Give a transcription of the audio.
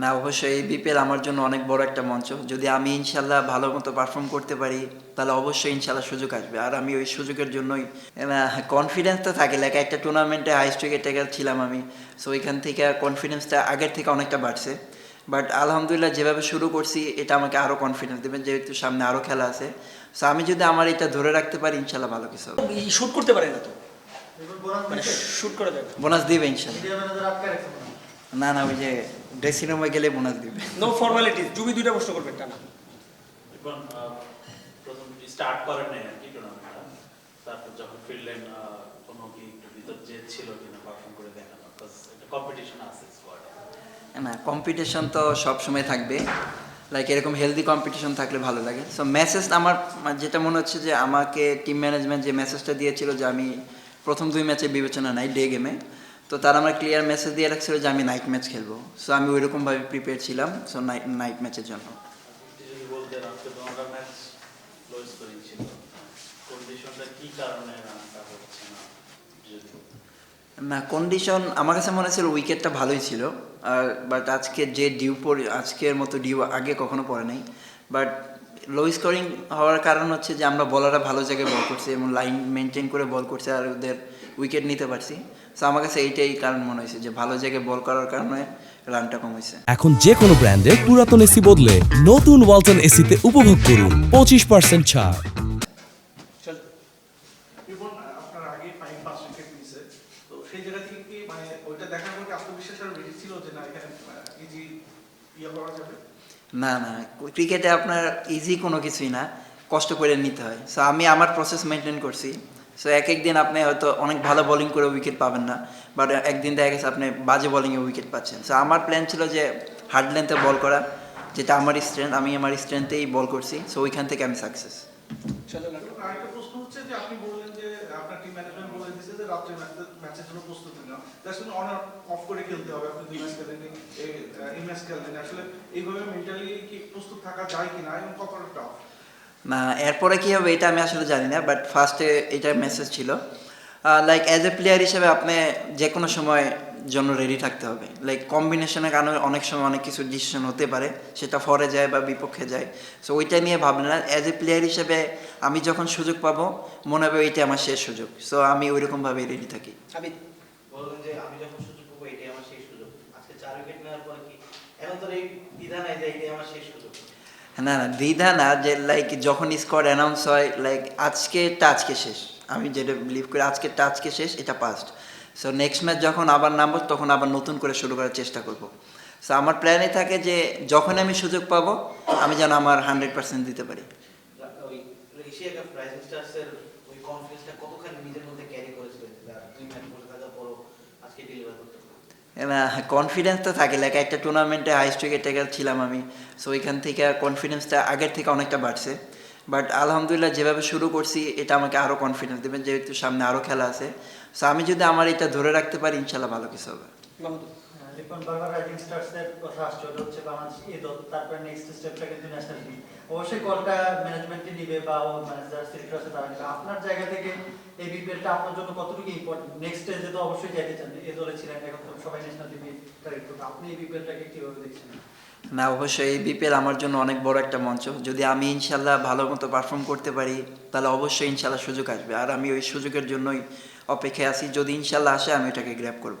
না অবশ্যই এই বিপিএল আমার জন্য অনেক বড় একটা মঞ্চ। যদি আমি ইনশাল্লাহ ভালো মতো পারফর্ম করতে পারি তাহলে অবশ্যই ইনশাল্লাহ সুযোগ আসবে। আর আমি ওই সুযোগের জন্যই কনফিডেন্স তো থাকে। লাইক একটা টুর্নামেন্টে হাইস্ট উইকেট ছিলাম আমি। সো ওইখান থেকে কনফিডেন্সটা আগের থেকে অনেকটা বাড়ছে। বাট আলহামদুলিল্লাহ যেভাবে শুরু করছি এটা আমাকে আরও কনফিডেন্স দেবে। যেহেতু সামনে আরও খেলা আছে। সো আমি যদি আমার এটা ধরে রাখতে পারি ইনশাল্লাহ ভালো কিছু হবে। শুট করতে পারে না তো? মানে শুট করে দেবে বোনাস দিবে ইনশাল্লাহ। না না ওই যে ড্রেসিং রুমে গেলে বোনাস দিবে। নো ফর্মালিটিস জুবি দুইটা প্রশ্ন করবে টানা। এখন প্রথম স্টার্ট করেন নাই আর কি টুর্নামেন্টটা তারপর যখন ফিরলেন কোনো কি একটু ভিতর জেদ ছিল কিনা পারফর্ম করে দেখানো? একটা কম্পিটিশন আছে স্কোয়াডে না কম্পিটিশন তো সব সময় থাকবে। লাইক এরকম হেলদি কম্পিটিশন থাকলে ভালো লাগে। সো মেসেজ আমার যেটা মনে হচ্ছে যে আমাকে টিম ম্যানেজমেন্ট যে মেসেজটা দিয়েছিল যে আমি প্রথম দুই ম্যাচে বিবেচনা নাই ডে গেমে তো তারা আমার ক্লিয়ার মেসেজ দিয়ে রাখছিল যে আমি নাইট ম্যাচ খেলব। সো আমি ওইরকমভাবে প্রিপেয়ার ছিলাম সো নাইট নাইট ম্যাচের জন্য। না? কন্ডিশন আমার কাছে মনে হচ্ছিল উইকেটটা ভালোই ছিল আর বাট আজকে যে ডিউ পড়ে আজকের মতো ডিউ আগে কখনো পড়ে নাই। বাট লো স্কোরিং হওয়ার কারণ হচ্ছে যে আমরা বলাররা ভালো জায়গায় বল করছি এবং লাইন মেনটেন করে বল করছে আর ওদের উইকেট নিতে পারছি। সো আমার কাছে এইটাই কারণ মনে হয়েছে যে ভালো জায়গায় বল করার কারণে রানটা কম হয়েছে। এখন যে কোনো ব্র্যান্ডের পুরাতন এসি বদলে নতুন ওয়ালটন এসিতে উপভোগ করুন। পঁচিশ পার্সেন্ট ছাড়। মানে না না ক্রিকেটে আপনার ইজি কোনো কিছুই না। কষ্ট করে নিতে হয়। সো আমি আমার প্রসেস মেনটেন করছি। সো এক একদিন আপনি হয়তো অনেক ভালো বোলিং করে উইকেট পাবেন না বাট একদিন দেখা গেছে আপনি বাজে বোলিংয়ে উইকেট পাচ্ছেন। সো আমার প্ল্যান ছিল যে হার্ড লেন্থে বল করা, যেটা আমার স্ট্রেন্থ আমি আমার স্ট্রেংথেই বল করছি সো ওইখান থেকে আমি সাকসেস প্রস্তুতি থাকা যায় কিনা কতটা এরপরে কী হবে এটা আমি আসলে জানি না বাট ফার্স্টে এটার মেসেজ ছিল। লাইক অ্যাজ এ প্লেয়ার হিসেবে আপনি যে কোনো সময় জন্য রেডি থাকতে হবে। লাইক কম্বিনেশনের কারণে অনেক সময় অনেক কিছু ডিসিশন হতে পারে, সেটা ফরে যায় বা বিপক্ষে যায়। সো ওইটা নিয়ে ভাবলেন না। অ্যাজ এ প্লেয়ার হিসেবে আমি যখন সুযোগ পাবো, মনে হবে এইটা আমার শেষ সুযোগ। সো আমি ওইরকমভাবেই রেডি থাকি। যে আমি যখন সুযোগ পাবো আমার শেষ সুযোগ। আজকে চার উইকেট নেওয়ার পরে কি এখন তো এই আমার শেষ সুযোগ। না না, দ্বিধা না যে লাইক যখন স্কোয়াড অ্যানাউন্স হয় লাইক আজকে টাচকে শেষ। আমি যেটা বিলিভ করি, আজকে টাচকে শেষ, এটা পাস্ট সো নেক্সট ম্যাচ যখন আবার নামবো, তখন আবার নতুন করে শুরু করার চেষ্টা করব। সো আমার প্ল্যানে থাকে যে যখন আমি সুযোগ পাবো, আমি যেন আমার হান্ড্রেড পার্সেন্ট দিতে পারি। কনফিডেন্স তো থাকে লাইক একটা টুর্নামেন্টে হাইস্ট উইকেট ছিলাম আমি সো ওইখান থেকে কনফিডেন্সটা আগের থেকে অনেকটা বাড়ছে। বাট আলহামদুলিল্লাহ যেভাবে শুরু করছি, এটা আমাকে আরও কনফিডেন্স দেবেন যেহেতু সামনে আরও খেলা আছে। সো আমি যদি আমার এটা ধরে রাখতে পারি ইনশাল্লাহ ভালো কিছু হবে। রিপন বারবার রাইজিং স্টার্সের কথা আসছে ওটা হচ্ছে বাংলাদেশ। এই দল, তারপরে নেক্সট স্টেপটা কিন্তু ন্যাশনাল টিম অবশ্যই কলটা ম্যানেজমেন্টই নিবে বা ও ম্যানেজার সিলেক্টর আছে, তারা নিবে। আপনার জায়গা থেকে এই বিপিএলটা আপনার জন্য কতটুকু ইম্পর্টেন্ট নেক্সট স্টেজে তো অবশ্যই যাইতে চান। এই দলে ছিলেন এখন তো সবাই ন্যাশনাল টিমে টার্গেট করবে। আপনি এই বিপিএলটাকে কীভাবে দেখছেন? না, অবশ্যই এই বিপিএল আমার জন্য অনেক বড় একটা মঞ্চ। যদি আমি ইনশাল্লাহ ভালো মতো পারফর্ম করতে পারি, তাহলে অবশ্যই ইনশাল্লাহ সুযোগ আসবে। আর আমি ওই সুযোগের জন্যই অপেক্ষায় আছি। যদি ইনশাল্লাহ আসে, আমি এটাকে গ্র্যাপ করব।